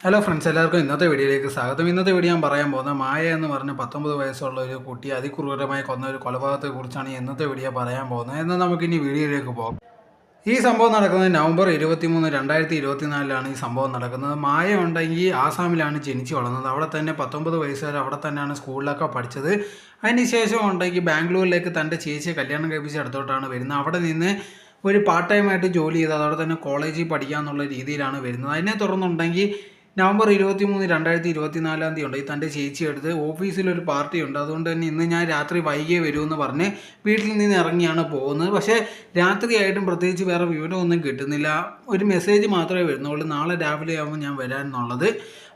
Hello friends എല്ലാവർക്കും ഇന്നത്തെ വീഡിയോയിലേക്ക് സ്വാഗതം. ഇന്നത്തെ വീഡിയോ ഞാൻ പറയാൻ പോകുന്നത് മായ എന്ന് പറഞ്ഞ പത്തൊമ്പത് വയസ്സുള്ള ഒരു കുട്ടി അതിക്രൂരമായി കൊന്ന ഒരു കൊലപാതകത്തെക്കുറിച്ചാണ് ഇന്നത്തെ വീഡിയോ പറയാൻ പോകുന്നത്. എന്നാൽ നമുക്കിനി വീഡിയോയിലേക്ക് പോകാം. ഈ സംഭവം നടക്കുന്നത് നവംബർ ഇരുപത്തിമൂന്ന് രണ്ടായിരത്തി ഇരുപത്തിനാലിലാണ് ഈ സംഭവം നടക്കുന്നത്. മായ ഉണ്ടെങ്കിൽ ആസാമിലാണ് ജനിച്ചു വളർന്നത്. അവിടെ തന്നെ പത്തൊമ്പത് വയസ്സുകാർ അവിടെ തന്നെയാണ് സ്കൂളിലൊക്കെ പഠിച്ചത്. അതിനുശേഷം ഉണ്ടെങ്കിൽ ബാംഗ്ലൂരിലേക്ക് തന്റെ ചേച്ചിയെ കല്യാണം കഴിപ്പിച്ച് അടുത്തോട്ടാണ് വരുന്നത്. അവിടെ നിന്ന് ഒരു പാർട്ട് ടൈമായിട്ട് ജോലി ചെയ്ത് അതോടെ തന്നെ കോളേജിൽ പഠിക്കാമെന്നുള്ള രീതിയിലാണ് വരുന്നത്. അതിനെ തുടർന്നുണ്ടെങ്കിൽ നവംബർ ഇരുപത്തി മൂന്ന് രണ്ടായിരത്തി ഇരുപത്തി നാലാം തീയതി ഉണ്ട് തന്റെ ചേച്ചി എടുത്ത് ഓഫീസിലൊരു പാർട്ടി ഉണ്ട് അതുകൊണ്ട് തന്നെ ഇന്ന് ഞാൻ രാത്രി വൈകിയേ എന്ന് പറഞ്ഞ് വീട്ടിൽ നിന്ന് ഇറങ്ങിയാണ് പോകുന്നത്. പക്ഷേ രാത്രിയായിട്ടും പ്രത്യേകിച്ച് വേറെ വിവരമൊന്നും കിട്ടുന്നില്ല. ഒരു മെസ്സേജ് മാത്രമേ വരുന്നുള്ളൂ. നാളെ രാവിലെ ആകുമ്പോൾ ഞാൻ വരാൻ എന്നുള്ളത്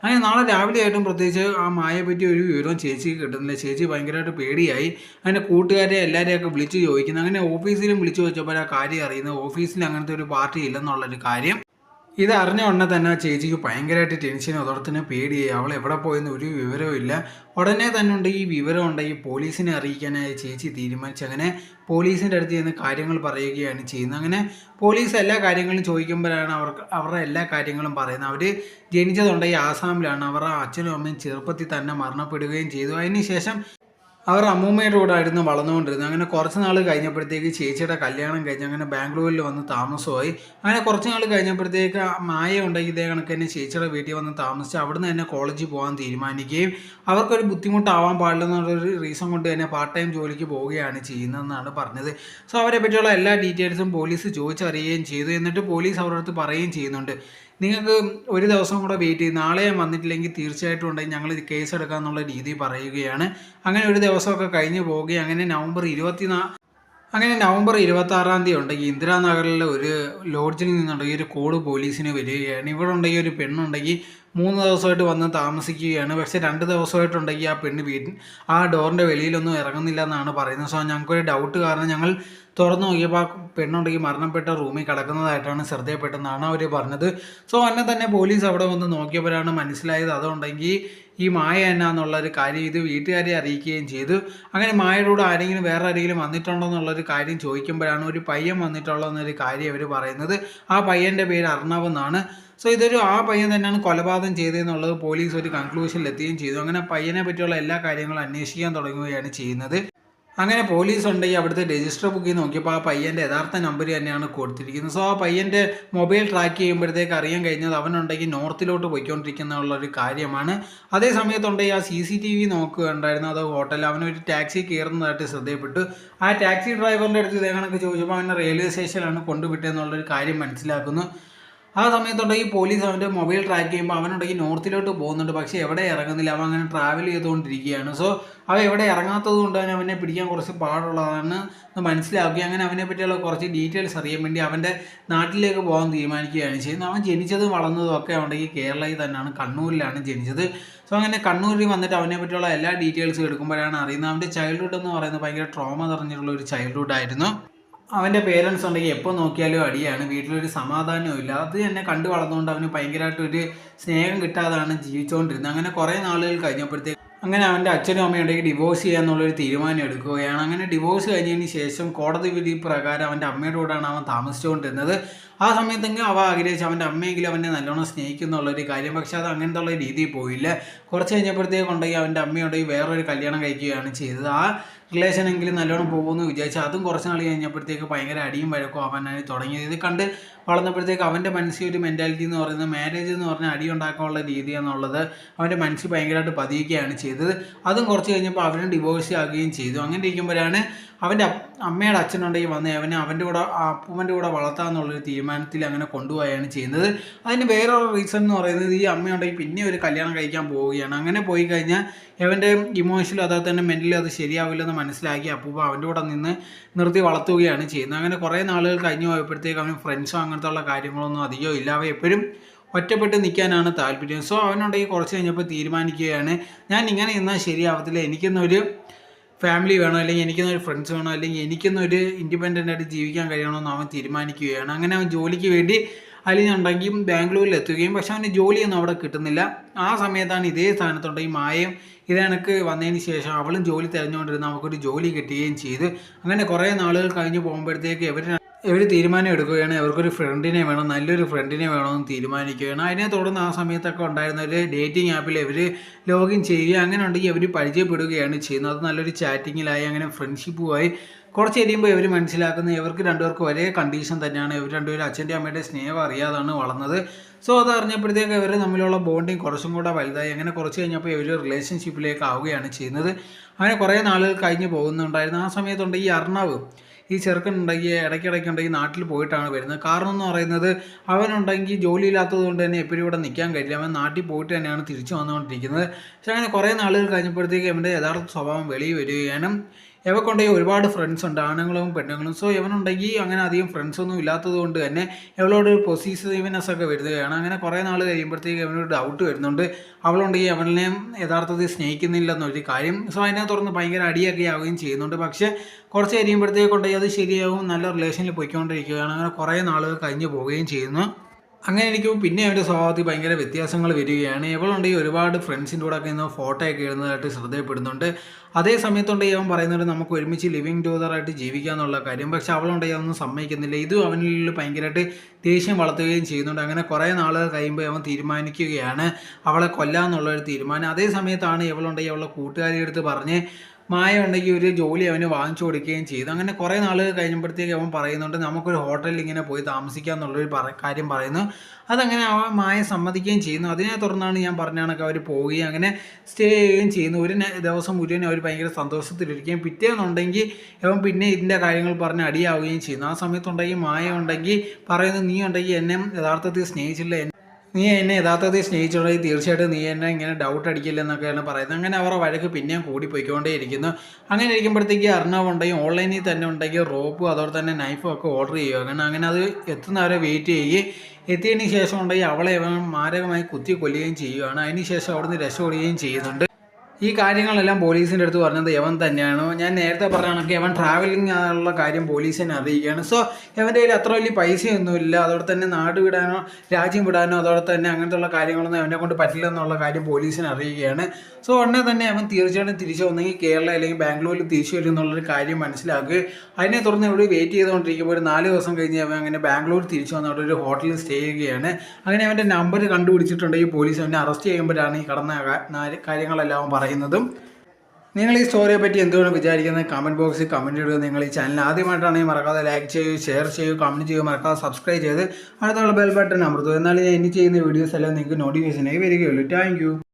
അങ്ങനെ നാളെ രാവിലെ ആയിട്ടും പ്രത്യേകിച്ച് ആ മായയെ പറ്റി ഒരു വിവരവും ചേച്ചിക്ക് കിട്ടുന്നില്ല. ചേച്ചി ഭയങ്കരമായിട്ട് പേടിയായി. അങ്ങനെ കൂട്ടുകാരെ എല്ലാവരെയൊക്കെ വിളിച്ച് ചോദിക്കുന്നു. അങ്ങനെ ഓഫീസിലും വിളിച്ച് ചോദിച്ചപ്പോൾ ആ കാര്യം അറിയുന്നത് ഓഫീസിൽ അങ്ങനത്തെ ഒരു പാർട്ടി ഇല്ലെന്നുള്ളൊരു കാര്യം. ഇത് അറിഞ്ഞ ഉടനെ തന്നെ ചേച്ചിക്ക് ഭയങ്കരമായിട്ട് ടെൻഷനും അതോടെ തന്നെ പേടിയായി. അവൾ എവിടെ പോയെന്ന് ഒരു വിവരവും ഇല്ല. ഉടനെ തന്നെ ഉണ്ട് ഈ വിവരം ഉണ്ടെങ്കിൽ പോലീസിനെ അറിയിക്കാനായി ചേച്ചി തീരുമാനിച്ചു. അങ്ങനെ പോലീസിന്റെ അടുത്ത് ചെന്ന് കാര്യങ്ങൾ പറയുകയാണ് ചെയ്യുന്നത്. അങ്ങനെ പോലീസ് എല്ലാ കാര്യങ്ങളും ചോദിക്കുമ്പോഴാണ് അവർക്ക് അവരുടെ എല്ലാ കാര്യങ്ങളും പറയുന്നത്. അവർ ജനിച്ചതുണ്ടെങ്കിൽ ആസാമിലാണ്. അവരുടെ അച്ഛനും അമ്മയും ചെറുപ്പത്തിൽ തന്നെ മരണപ്പെടുകയും ചെയ്തു. അതിനുശേഷം അവർ അമ്മൂമ്മയുടെ കൂടെ ആയിരുന്നു വളർന്നുകൊണ്ടിരുന്നത്. അങ്ങനെ കുറച്ച് നാൾ കഴിഞ്ഞപ്പോഴത്തേക്ക് ചേച്ചിയുടെ കല്യാണം കഴിഞ്ഞ് അങ്ങനെ ബാംഗ്ലൂരിൽ വന്ന് താമസമായി. അങ്ങനെ കുറച്ച് നാൾ കഴിഞ്ഞപ്പോഴത്തേക്ക് മായ ഉണ്ടെങ്കിൽ ഇതേ കണക്ക് തന്നെ ചേച്ചിയുടെ വീട്ടിൽ വന്ന് താമസിച്ച് അവിടുന്ന് തന്നെ കോളേജിൽ പോകാൻ തീരുമാനിക്കുകയും അവർക്കൊരു ബുദ്ധിമുട്ടാവാൻ പാടില്ലെന്നുള്ളൊരു റീസൺ കൊണ്ട് തന്നെ പാർട്ട് ടൈം ജോലിക്ക് പോവുകയാണ് ചെയ്യുന്നതെന്നാണ് പറഞ്ഞത്. സോ അവരെ പറ്റിയുള്ള എല്ലാ ഡീറ്റെയിൽസും പോലീസ് ചോദിച്ചറിയുകയും ചെയ്തു. എന്നിട്ട് പോലീസ് അവരുടെ അടുത്ത് പറയുകയും ചെയ്യുന്നുണ്ട്. നിങ്ങൾക്ക് ഒരു ദിവസം കൂടെ വെയിറ്റ് ചെയ്ത് നാളെ വന്നിട്ടില്ലെങ്കിൽ തീർച്ചയായിട്ടും ഉണ്ടെങ്കിൽ ഞങ്ങൾ കേസ് എടുക്കാമെന്നുള്ള രീതി പറയുകയാണ്. അങ്ങനെ ഒരു ദിവസമൊക്കെ കഴിഞ്ഞ് പോവുകയും അങ്ങനെ നവംബർ ഇരുപത്തി അങ്ങനെ നവംബർ ഇരുപത്തി ആറാം തീയതി ഉണ്ടെങ്കിൽ ഇന്ദിരാനഗറിലെ ഒരു ലോഡ്ജിൽ നിന്നുണ്ടെങ്കിൽ ഒരു കോഡ് പോലീസിന് വരികയാണ്. ഇവിടെ ഉണ്ടെങ്കിൽ ഒരു പെണ്ണുണ്ടെങ്കിൽ മൂന്ന് ദിവസമായിട്ട് വന്ന് താമസിക്കുകയാണ്. പക്ഷേ രണ്ട് ദിവസമായിട്ടുണ്ടെങ്കിൽ ആ പെണ്ണ് വീട്ടിൽ ആ ഡോറിന്റെ വെളിയിലൊന്നും ഇറങ്ങുന്നില്ല എന്നാണ് പറയുന്നത്. സോ ഞങ്ങൾക്കൊരു ഡൗട്ട് കാരണം ഞങ്ങൾ തുറന്നു നോക്കിയപ്പോൾ ആ പെണ്ണുണ്ടെങ്കിൽ മരണപ്പെട്ട റൂമിൽ കിടക്കുന്നതായിട്ടാണ് ശ്രദ്ധയപ്പെട്ടെന്നാണ് അവർ പറഞ്ഞത്. സോ എന്നെ തന്നെ പോലീസ് അവിടെ വന്ന് നോക്കിയപ്പോഴാണ് മനസ്സിലായത്. അതുണ്ടെങ്കിൽ ഈ മായ എന്നാന്നുള്ളൊരു കാര്യം ഇത് വീട്ടുകാരെ അറിയിക്കുകയും ചെയ്തു. അങ്ങനെ മായയുടെ ആരെങ്കിലും വേറെ ആരെങ്കിലും വന്നിട്ടുണ്ടോ എന്നുള്ളൊരു കാര്യം ചോദിക്കുമ്പോഴാണ് ഒരു പയ്യൻ വന്നിട്ടുള്ളതെന്നൊരു കാര്യം അവർ പറയുന്നത്. ആ പയ്യന്റെ പേര് അർണവ് എന്നാണ് സോ ഇതൊരു ആ പയ്യൻ തന്നെയാണ് കൊലപാതകം ചെയ്തതെന്നുള്ളത് പോലീസ് ഒരു കൺക്ലൂഷനിൽ എത്തുകയും ചെയ്തു. അങ്ങനെ പയ്യനെ പറ്റിയുള്ള എല്ലാ കാര്യങ്ങളും അന്വേഷിക്കാൻ തുടങ്ങുകയാണ് ചെയ്യുന്നത്. അങ്ങനെ പോലീസ് ഉണ്ടെങ്കിൽ അവിടുത്തെ രജിസ്റ്റർ ബുക്കിൽ നോക്കിയപ്പോൾ ആ പയ്യന്റെ യഥാർത്ഥ നമ്പർ തന്നെയാണ് കൊടുത്തിരിക്കുന്നത്. സോ ആ പയ്യന്റെ മൊബൈൽ ട്രാക്ക് ചെയ്യുമ്പോഴത്തേക്ക് അറിയാൻ കഴിഞ്ഞത് അവനുണ്ടെങ്കിൽ നോർത്തിലോട്ട് പോയിക്കൊണ്ടിരിക്കുന്ന ഒരു കാര്യമാണ്. അതേ സമയത്തുണ്ടെങ്കിൽ ആ സി സി ടി വി നോക്കുകയുണ്ടായിരുന്നു. അത് ഹോട്ടൽ അവനൊരു ടാക്സി കയറുന്നതായിട്ട് ശ്രദ്ധയപ്പെട്ടു ആ ടാക്സി ഡ്രൈവറിന്റെ അടുത്ത് ഇതേ കണക്ക് ചോദിച്ചപ്പോൾ അവനെ റെയിൽവേ സ്റ്റേഷനിലാണ് കൊണ്ടുവിട്ടതെന്നുള്ളൊരു കാര്യം മനസ്സിലാക്കുന്നു. ആ സമയത്തുണ്ടെങ്കിൽ പോലീസ് അവന്റെ മൊബൈൽ ട്രാക്ക് ചെയ്യുമ്പോൾ അവനുണ്ടെങ്കിൽ നോർത്തിലോട്ട് പോകുന്നുണ്ട്. പക്ഷേ എവിടെ ഇറങ്ങുന്നില്ല. അവൻ അങ്ങനെ ട്രാവൽ ചെയ്തുകൊണ്ടിരിക്കുകയാണ്. സോ അവൻ എവിടെ ഇറങ്ങാത്തത് കൊണ്ട് തന്നെ അവനെ പിടിക്കാൻ കുറച്ച് പാടുള്ളതാണ് മനസ്സിലാക്കി അങ്ങനെ അവനെ പറ്റിയുള്ള കുറച്ച് ഡീറ്റെയിൽസ് അറിയാൻ വേണ്ടി അവന്റെ നാട്ടിലേക്ക് പോകാൻ തീരുമാനിക്കുകയാണ് ചെയ്യുന്നത്. അവൻ ജനിച്ചതും വളർന്നതും ഒക്കെ ഉണ്ടെങ്കിൽ കേരളയിൽ തന്നെയാണ്. കണ്ണൂരിലാണ് ജനിച്ചത്. സോ അങ്ങനെ കണ്ണൂരിൽ വന്നിട്ട് അവനെ പറ്റിയുള്ള എല്ലാ ഡീറ്റെയിൽസും എടുക്കുമ്പോഴാണ് അറിയുന്നത്. അവന്റെ ചൈൽഡ്ഹുഡ് എന്ന് പറയുന്നത് ഭയങ്കര ട്രോമ നിറഞ്ഞിട്ടുള്ള ഒരു ചൈൽഡ്ഹുഡ് ആയിരുന്നു. അവന്റെ പേരൻസ് ഉണ്ടെങ്കിൽ എപ്പോൾ നോക്കിയാലും അടിയാണ്. വീട്ടിലൊരു സമാധാനവും ഇല്ല അത് എന്നെ കണ്ടു വളർന്നുകൊണ്ട് അവന് ഭയങ്കരമായിട്ടൊരു സ്നേഹം കിട്ടാതാണ് ജീവിച്ചുകൊണ്ടിരുന്നത് അങ്ങനെ കുറേ നാളുകൾ കഴിഞ്ഞപ്പോഴത്തേക്ക് അങ്ങനെ അവന്റെ അച്ഛനും അമ്മയും ഉണ്ടെങ്കിൽ ഡിവോഴ്സ് ചെയ്യാന്നുള്ളൊരു തീരുമാനം എടുക്കുകയാണ്. അങ്ങനെ ഡിവോഴ്സ് കഴിഞ്ഞതിന് ശേഷം കോടതി വിധി പ്രകാരം അവന്റെ അമ്മയുടെ കൂടെയാണ് അവൻ താമസിച്ചുകൊണ്ടിരുന്നത്. ആ സമയത്തെങ്കിലും അവ ആഗ്രഹിച്ച് അവന്റെ അമ്മയെങ്കിലും അവനെ നല്ലോണം സ്നേഹിക്കുന്നുള്ളൊരു കാര്യം. പക്ഷേ അത് അങ്ങനത്തെ ഉള്ള രീതിയിൽ പോയില്ല. കുറച്ച് കഴിഞ്ഞപ്പോഴത്തേക്ക് ഉണ്ടെങ്കിൽ അവന്റെ അമ്മയുണ്ടെങ്കിൽ വേറൊരു കല്യാണം കഴിക്കുകയാണ് ചെയ്തത്. ആ റിലേഷൻ എങ്കിലും നല്ലോണം പോകുമെന്ന് വിചാരിച്ചു അതും കുറച്ച് നാൾ കഴിഞ്ഞപ്പോഴത്തേക്ക് ഭയങ്കര അടിയും വഴക്കും അവനായി തുടങ്ങിയത്. ഇത് കണ്ട് വളർന്നപ്പോഴത്തേക്ക് അവന്റെ മനസ്സിൽ ഒരു മെന്റാലിറ്റി എന്ന് പറയുന്നത് മാരേജ് എന്ന് പറഞ്ഞാൽ അടി ഉണ്ടാക്കാനുള്ള രീതി എന്നുള്ളത് അവന്റെ മനസ്സിൽ ഭയങ്കരമായിട്ട് പതിയുകയാണ് ചെയ്തത്. അതും കുറച്ച് കഴിഞ്ഞപ്പോൾ അവനും ഡിവോഴ്സ് ആകുകയും ചെയ്തു. അങ്ങനെ ഇരിക്കുമ്പോഴാണ് അവന്റെ അമ്മയുടെ അച്ഛനുണ്ടെങ്കിൽ വന്ന് അവനെ അവന്റെ കൂടെ അപ്പൂമ്മന്റെ കൂടെ വളർത്താമെന്നുള്ളൊരു തീരുമാനത്തിൽ അങ്ങനെ കൊണ്ടുപോവുകയാണ് ചെയ്യുന്നത്. അതിന് വേറൊരു റീസൺ എന്ന് പറയുന്നത് ഈ അമ്മയുണ്ടെങ്കിൽ പിന്നെ ഒരു കല്യാണം കഴിക്കാൻ പോവുകയാണ്. അങ്ങനെ പോയി കഴിഞ്ഞാൽ അവന്റെ ഇമോഷണലും അതായത് തന്നെ മെന്റലി അത് ശരിയാവില്ലെന്ന് മനസ്സിലാക്കി അപ്പൂപ്പ അവന്റെ കൂടെ നിന്ന് നിർത്തി വളർത്തുകയാണ് ചെയ്യുന്നത്. അങ്ങനെ കുറേ നാളുകൾ കഴിഞ്ഞ് പോയപ്പോഴത്തേക്ക് അവന് ഫ്രണ്ട്സോ അങ്ങനത്തെ ഉള്ള കാര്യങ്ങളൊന്നും അധികം ഇല്ല. അവ എപ്പോഴും ഒറ്റപ്പെട്ട് നിൽക്കാനാണ് താല്പര്യം. സോ അവനുണ്ടെങ്കിൽ കുറച്ച് കഴിഞ്ഞപ്പോൾ തീരുമാനിക്കുകയാണ്. ഞാൻ ഇങ്ങനെ നിന്നാൽ ശരിയാവത്തില്ല. എനിക്കൊന്നൊരു ഫാമിലി വേണോ? അല്ലെങ്കിൽ എനിക്കൊന്നൊരു ഫ്രണ്ട്സ് വേണോ? അല്ലെങ്കിൽ എനിക്കൊന്നൊരു ഇൻഡിപെൻഡന്റ് ആയിട്ട് ജീവിക്കാൻ കഴിയണമെന്ന് അവൻ തീരുമാനിക്കുകയാണ്. അങ്ങനെ അവൻ ജോലിക്ക് വേണ്ടി അലിഞ്ഞുണ്ടെങ്കിൽ ബാംഗ്ലൂരിൽ എത്തുകയും. പക്ഷെ അവന് ജോലിയൊന്നും അവിടെ കിട്ടുന്നില്ല. ആ സമയത്താണ് ഇതേ സ്ഥാനത്തുണ്ടെങ്കിൽ മായയും ഇത് വന്നതിന് ശേഷം അവളും ജോലി തിരഞ്ഞുകൊണ്ടിരുന്ന. അവൾക്കൊരു ജോലി കിട്ടുകയും ചെയ്തു. അങ്ങനെ കുറേ നാളുകൾ കഴിഞ്ഞ് പോകുമ്പോഴത്തേക്ക് ഇവർ ഇവർ തീരുമാനം എടുക്കുകയാണ്. ഇവർക്കൊരു ഫ്രണ്ടിനെ വേണം നല്ലൊരു ഫ്രണ്ടിനെ വേണമെന്ന് തീരുമാനിക്കുകയാണ്. അതിനെ തുടർന്ന് ആ സമയത്തൊക്കെ ഉണ്ടായിരുന്ന ഒരു ഡേറ്റിംഗ് ആപ്പിൽ ഇവർ ലോഗിൻ ചെയ്യുക അങ്ങനെ ഉണ്ടെങ്കിൽ ഇവർ പരിചയപ്പെടുകയാണ് ചെയ്യുന്നത്. അത് നല്ലൊരു ചാറ്റിങ്ങിലായി അങ്ങനെ ഫ്രണ്ട്ഷിപ്പുമായി കുറച്ച് കഴിയുമ്പോൾ ഇവർ മനസ്സിലാക്കുന്ന. ഇവർക്ക് രണ്ടുപേർക്കും ഒരേ കണ്ടീഷൻ തന്നെയാണ്. ഇവർ രണ്ടുപേരും അച്ഛന്റെ അമ്മയുടെ സ്നേഹം അറിയാതാണ് വളർന്നത്. സോ അത് അറിഞ്ഞപ്പോഴത്തേക്ക് ഇവർ തമ്മിലുള്ള ബോണ്ടിങ് കുറച്ചും കൂടെ വലുതായി. അങ്ങനെ കുറച്ച് കഴിഞ്ഞപ്പോൾ ഇവർ റിലേഷൻഷിപ്പിലേക്ക് ആവുകയാണ് ചെയ്യുന്നത്. അങ്ങനെ കുറേ നാളുകൾ കഴിഞ്ഞ് പോകുന്നുണ്ടായിരുന്നു. ആ സമയത്തുണ്ട് ഈ അർണവ്. ഈ ചെറുക്കൻ ചെറുക്കനുണ്ടെങ്കിൽ ഇടയ്ക്കിടയ്ക്ക് ഉണ്ടെങ്കിൽ നാട്ടിൽ പോയിട്ടാണ് വരുന്നത്. കാരണം എന്ന് പറയുന്നത് അവനുണ്ടെങ്കിൽ ജോലിയില്ലാത്തത് കൊണ്ട് തന്നെ എപ്പോഴും ഇവിടെ നിൽക്കാൻ കഴിയില്ല. അവൻ നാട്ടിൽ പോയിട്ട് തന്നെയാണ് തിരിച്ചു വന്നുകൊണ്ടിരിക്കുന്നത്. പക്ഷേ അങ്ങനെ കുറേ നാളുകൾ കഴിഞ്ഞപ്പോഴത്തേക്ക് അവന്റെ യഥാർത്ഥ സ്വഭാവം വെളിയിൽ വരികയാണ്. ഇവക്കുണ്ടെങ്കിൽ ഒരുപാട് ഫ്രണ്ട്സ് ഉണ്ട് ആണുങ്ങളും പെണ്ണുങ്ങളും. സോ ഇവനുണ്ടെങ്കിൽ അങ്ങനെ അധികം ഫ്രണ്ട്സ് ഒന്നും ഇല്ലാത്തത് കൊണ്ട് തന്നെ ഇവളോട് ഒരു പൊസീസീവ്നെസ് ഒക്കെ വരുന്നതാണ് അങ്ങനെ കുറേ നാൾ കഴിയുമ്പോഴത്തേക്ക് അവനൊരു ഡൗട്ട് വരുന്നുണ്ട്. അവളുണ്ടെങ്കിൽ അവനെ യഥാർത്ഥത്തിൽ സ്നേഹിക്കുന്നില്ലെന്നൊരു കാര്യം. സോ അതിനെ തുറന്ന് ഭയങ്കര അടിയൊക്കെ ആവുകയും ചെയ്യുന്നുണ്ട്. പക്ഷേ കുറച്ച് കഴിയുമ്പോഴത്തേക്കുണ്ടെങ്കിൽ അത് ശരിയാവും നല്ല റിലേഷനിൽ പോയിക്കൊണ്ടിരിക്കുകയാണ്. അങ്ങനെ കുറേ നാളുകൾ കഴിഞ്ഞ് പോവുകയും ചെയ്യുന്നു. അങ്ങനെ എനിക്ക് പിന്നെ അവന്റെ സ്വഭാവത്തിൽ ഭയങ്കര വ്യത്യാസങ്ങൾ വരികയാണ്. ഇവളുണ്ടെങ്കിൽ ഒരുപാട് ഫ്രണ്ട്സിന്റെ കൂടെ ഒക്കെ ഇന്ന് ഫോട്ടോ ഒക്കെ ഇടുന്നതായിട്ട് ശ്രദ്ധയപ്പെടുന്നുണ്ട് അതേ സമയത്തുണ്ടെങ്കിൽ അവൻ പറയുന്നുണ്ട് നമുക്ക് ഒരുമിച്ച് ലിവിങ് ടൂതറായിട്ട് ജീവിക്കുക എന്നുള്ള കാര്യം. പക്ഷെ അവളുണ്ടെങ്കിൽ അതൊന്നും സമ്മതിക്കുന്നില്ല. ഇതും അവനിൽ ഭയങ്കരമായിട്ട് ദേഷ്യം വളർത്തുകയും ചെയ്യുന്നുണ്ട്. അങ്ങനെ കുറേ നാളുകൾ കഴിയുമ്പോൾ അവൻ തീരുമാനിക്കുകയാണ്. അവളെ കൊല്ലാന്നുള്ളൊരു തീരുമാനം. അതേ സമയത്താണ് ഇവളുണ്ടെങ്കിൽ അവളുടെ കൂട്ടുകാരിയെടുത്ത് പറഞ്ഞ് മായ ഉണ്ടെങ്കിൽ ഒരു ജോലി അവന് വാങ്ങിച്ചു കൊടുക്കുകയും ചെയ്തു. അങ്ങനെ കുറേ നാൾ കഴിഞ്ഞപ്പോഴത്തേക്ക് അവൻ പറയുന്നുണ്ട് നമുക്കൊരു ഹോട്ടലിൽ ഇങ്ങനെ പോയി താമസിക്കാം എന്നുള്ളൊരു കാര്യം പറയുന്നു. അതങ്ങനെ അവൻ മായ സമ്മതിക്കുകയും ചെയ്യുന്നു. അതിനെ തുടർന്നാണ് ഞാൻ പറഞ്ഞ കണക്ക് അവർ പോവുകയും അങ്ങനെ സ്റ്റേ ചെയ്യുകയും ചെയ്യുന്നു. ഒരു ദിവസം മുഴുവൻ അവർ ഭയങ്കര സന്തോഷത്തിലിരിക്കുകയും പിറ്റേന്നുണ്ടെങ്കിൽ അവൻ പിന്നെ ഇതിന്റെ കാര്യങ്ങൾ പറഞ്ഞ് അടിയാവുകയും ചെയ്യുന്നു. ആ സമയത്തുണ്ടെങ്കിൽ മായ ഉണ്ടെങ്കിൽ പറയുന്നു നീ ഉണ്ടെങ്കിൽ എന്നെ യഥാർത്ഥത്തിൽ സ്നേഹിച്ചില്ല നീ എന്നെ യഥാർത്ഥത്തിൽ സ്നേഹിച്ചുണ്ടെങ്കിൽ തീർച്ചയായിട്ടും നീ എന്നെ ഇങ്ങനെ ഡൗട്ട് അടിക്കില്ലെന്നൊക്കെയാണ് പറയുന്നത്. അങ്ങനെ അവരുടെ വഴക്ക് പിന്നെയും കൂടി പോയിക്കൊണ്ടേയിരിക്കുന്നു അങ്ങനെ ഇരിക്കുമ്പോഴത്തേക്ക് അർണവ് ഉണ്ടെങ്കിൽ ഓൺലൈനിൽ തന്നെ ഉണ്ടെങ്കിൽ റോപ്പും അതോടെ തന്നെ നൈഫും ഒക്കെ ഓർഡർ ചെയ്യുക. അങ്ങനെ അങ്ങനെ അത് എത്തുന്നവരെ വെയിറ്റ് ചെയ്യുകയും എത്തിയതിന് ശേഷം ഉണ്ടെങ്കിൽ അവളെ മാരകമായി കുത്തി കൊല്ലുകയും ചെയ്യുകയാണ്. അതിന് ശേഷം അവിടുന്ന് രക്ഷപ്പെടുകയും ചെയ്യുന്നുണ്ട്. ഈ കാര്യങ്ങളെല്ലാം പോലീസിന്റെ അടുത്ത് പറഞ്ഞത് യവൻ തന്നെയാണ്. ഞാൻ നേരത്തെ പറഞ്ഞാണെങ്കിൽ യവൻ ട്രാവലിംഗ് ആയുള്ള കാര്യം പോലീസിനെ അറിയിക്കുകയാണ്. സോ യവന്റെ കയ്യിൽ അത്ര വലിയ പൈസയൊന്നുമില്ല. അതോടെ തന്നെ നാട് വിടാനോ രാജ്യം വിടാനോ അതോടെ തന്നെ അങ്ങനത്തെ ഉള്ള കാര്യങ്ങളൊന്നും അവനെ കൊണ്ട് പറ്റില്ല എന്നുള്ള കാര്യം പോലീസിനെ അറിയിക്കുകയാണ്. സോ ഉടനെ തന്നെ അവൻ തീർച്ചയായിട്ടും തിരിച്ചു വന്നെങ്കിൽ കേരള അല്ലെങ്കിൽ ബാംഗ്ലൂരിൽ തിരിച്ചു വരും എന്നുള്ളൊരു കാര്യം മനസ്സിലാക്കുക. അതിനെ തുടർന്ന് ഇവിടെ വെയിറ്റ് ചെയ്തുകൊണ്ടിരിക്കുമ്പോൾ ഒരു നാല് ദിവസം കഴിഞ്ഞ് അവൻ അങ്ങനെ ബാംഗ്ലൂർ തിരിച്ചു വന്ന് അവിടെ ഒരു ഹോട്ടലിൽ സ്റ്റേ ചെയ്യുകയാണ്. അങ്ങനെ അവന്റെ നമ്പർ കണ്ടുപിടിച്ചിട്ടുണ്ടെങ്കിൽ പോലീസ്. അവനെ അറസ്റ്റ് ചെയ്യുമ്പോഴാണ് ഈ കടന്ന കാര്യങ്ങളെല്ലാം അവൻ പറയുന്നതും. നിങ്ങൾ ഈ സ്റ്റോറിയെ പറ്റി എന്തുകൊണ്ട് വിചാരിക്കുന്നത്? കമന്റ് ബോക്സിൽ കമന്റ് ഇടുക. നിങ്ങൾ ഈ ചാനൽ ആദ്യമായിട്ടാണെങ്കിൽ മറക്കാതെ ലൈക്ക് ചെയ്യുക ഷെയർ ചെയ്യുക കമന്റ് ചെയ്യുക മറക്കാതെ സബ്സ്ക്രൈബ് ചെയ്ത് അടുത്തുള്ള ബെൽ ബട്ടൺ അമർത്തുക. എന്നാലും ഞാൻ ഇനി ചെയ്യുന്ന വീഡിയോസ് എല്ലാം നിങ്ങൾക്ക് നോട്ടിഫിക്കേഷനായി വരികയുള്ളൂ. താങ്ക്